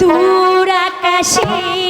দূর আকাশে